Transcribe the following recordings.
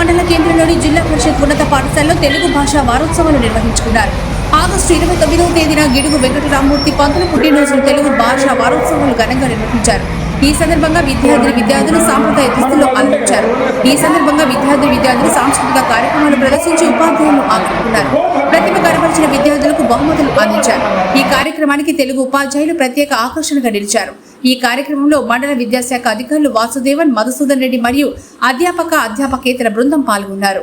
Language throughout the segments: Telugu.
మండల కేంద్రంలోని జిల్లా పరిషత్ ఉన్నత పాఠశాలలో తెలుగు భాషా వారోత్సవాలు నిర్వహించుకున్నారు. ఆగస్టు ఇరవై తొమ్మిదవ తేదీన గిడుగు వెంకటరామూర్తి పంతుల పుట్టినరోజును తెలుగు భాషా వారోత్సవాలు ఘనంగా నిర్వహించారు. ఈ సందర్భంగా విద్యార్థి విద్యార్థులు సాంప్రదాయ దుస్తుల్లో అలంకరించారు. ఈ సందర్భంగా విద్యార్థి విద్యార్థులు సాంస్కృతిక కార్యక్రమాలు ప్రదర్శించి ఉపాధ్యాయులను ఆకట్టుకున్నారు. ప్రతిభ కనబరిచిన విద్యార్థులకు బహుమతులు అందించారు. ఈ కార్యక్రమానికి తెలుగు ఉపాధ్యాయులు ప్రత్యేక ఆకర్షణగా నిలిచారు. ఈ కార్యక్రమంలో మండల విద్యాశాఖ అధికారులు వాసుదేవన్ మధుసూదన్ రెడ్డి మరియు అధ్యాపక అధ్యాపకేతర బృందం పాల్గొన్నారు.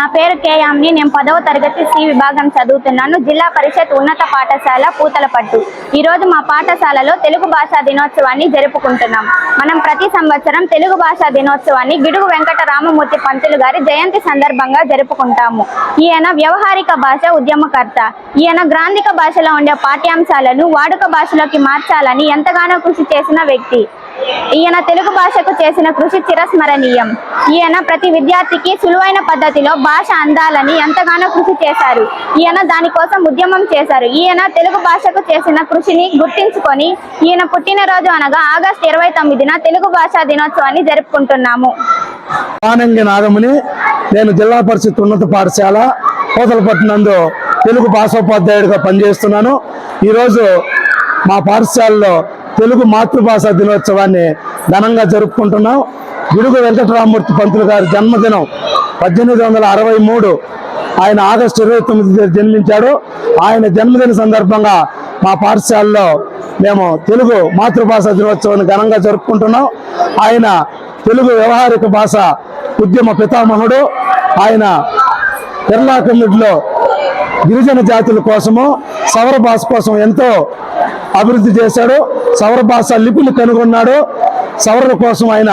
నా పేరు కేయామ్ని నేను పదవ తరగతి సి విభాగం చదువుతున్నాను. జిల్లా పరిషత్ ఉన్నత పాఠశాల పూతలపట్టు. ఈరోజు మా పాఠశాలలో తెలుగు భాషా దినోత్సవాన్ని జరుపుకుంటున్నాం. మనం ప్రతి సంవత్సరం తెలుగు భాషా దినోత్సవాన్ని గిడుగు వెంకట రామమూర్తి పంతులు గారి జయంతి సందర్భంగా జరుపుకుంటాము. ఈయన వ్యవహారిక భాష ఉద్యమకర్త. ఈయన గ్రాంధిక భాషలో ఉండే పాఠ్యాంశాలను వాడుక భాషలోకి మార్చాలని ఎంతగానో కృషి చేసిన వ్యక్తి. ఈయన తెలుగు భాషకు చేసిన కృషి చిరస్మరణీయం. ఈయన ప్రతి విద్యార్థికి సులువైన పద్ధతిలో భాష అందాలని ఎంతగానో కృషి చేశారు. ఈయన దానికోసం ఉద్యమం చేశారు. ఈయన తెలుగు భాషకు చేసిన కృషిని గుర్తించుకొని ఈయన పుట్టినరోజు అనగా ఆగస్టు ఇరవై తొమ్మిదిన తెలుగు భాషా దినోత్సవాన్ని జరుపుకుంటున్నాము. నాగముని నేను జిల్లా పరిషత్ ఉన్నత పాఠశాల కోతలపట్నందు తెలుగు భాషోపాధ్యాయుడిగా పనిచేస్తున్నాను. ఈరోజు మా పాఠశాలలో తెలుగు మాతృభాష దినోత్సవాన్ని ఘనంగా జరుపుకుంటున్నాం. గిడుగు వెంకటరామూర్తి పంతులు గారి జన్మదినం పద్దెనిమిది వందల అరవై మూడు. ఆయన ఆగస్టు ఇరవై తొమ్మిది జన్మించాడు. ఆయన జన్మదిన సందర్భంగా మా పాఠశాలలో మేము తెలుగు మాతృభాష దినోత్సవాన్ని ఘనంగా జరుపుకుంటున్నాం. ఆయన తెలుగు వ్యవహారిక భాష ఉద్యమ పితామహుడు. ఆయన కేరళ కమిటీలో గిరిజన జాతుల కోసము సౌర భాష కోసం ఎంతో అభివృద్ధి చేశాడు. సౌర భాష లిపిని కనుగొన్నాడు. సవరల కోసం ఆయన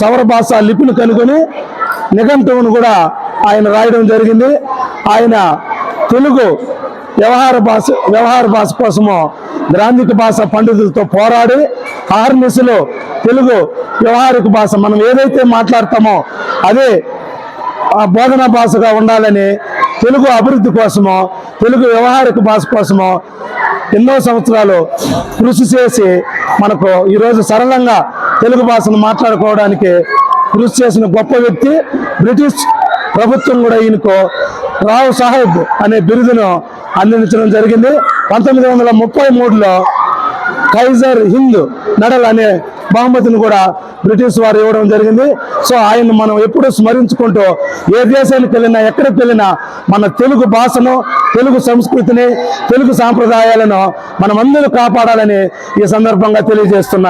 సవర భాష లిపిని కనుగొని నిఘంటువును కూడా ఆయన రాయడం జరిగింది. ఆయన తెలుగు వ్యవహార భాష వ్యవహార భాష కోసము గ్రాంధిక భాష పండితులతో పోరాడి ఆర్నిసలో తెలుగు వ్యవహారిక భాష మనం ఏదైతే మాట్లాడతామో అదే ఆ బోధనా భాషగా ఉండాలని తెలుగు అభివృద్ధి కోసమో తెలుగు వ్యవహారిక భాష కోసమో ఎన్నో సంవత్సరాలు కృషి చేసి మనకు ఈరోజు సరళంగా తెలుగు భాషను మాట్లాడుకోవడానికి కృషి చేసిన గొప్ప వ్యక్తి బ్రిటిష్ ప్రభుత్వం కూడా ఈయనకు రావు సాహెబ్ అనే బిరుదును అందించడం జరిగింది. పంతొమ్మిది వందల ముప్పై మూడులో కైజర్ హింద్ నడల్ అనే బహుమతిని కూడా బ్రిటిష్ వారు ఇవ్వడం జరిగింది. సో ఆయన మనం ఎప్పుడూ స్మరించుకుంటూ ఏ దేశానికి వెళ్ళినా ఎక్కడికి వెళ్ళినా మన తెలుగు భాషను తెలుగు సంస్కృతిని తెలుగు సాంప్రదాయాలను మనం అందరూ కాపాడాలని ఈ సందర్భంగా తెలియజేస్తున్నారు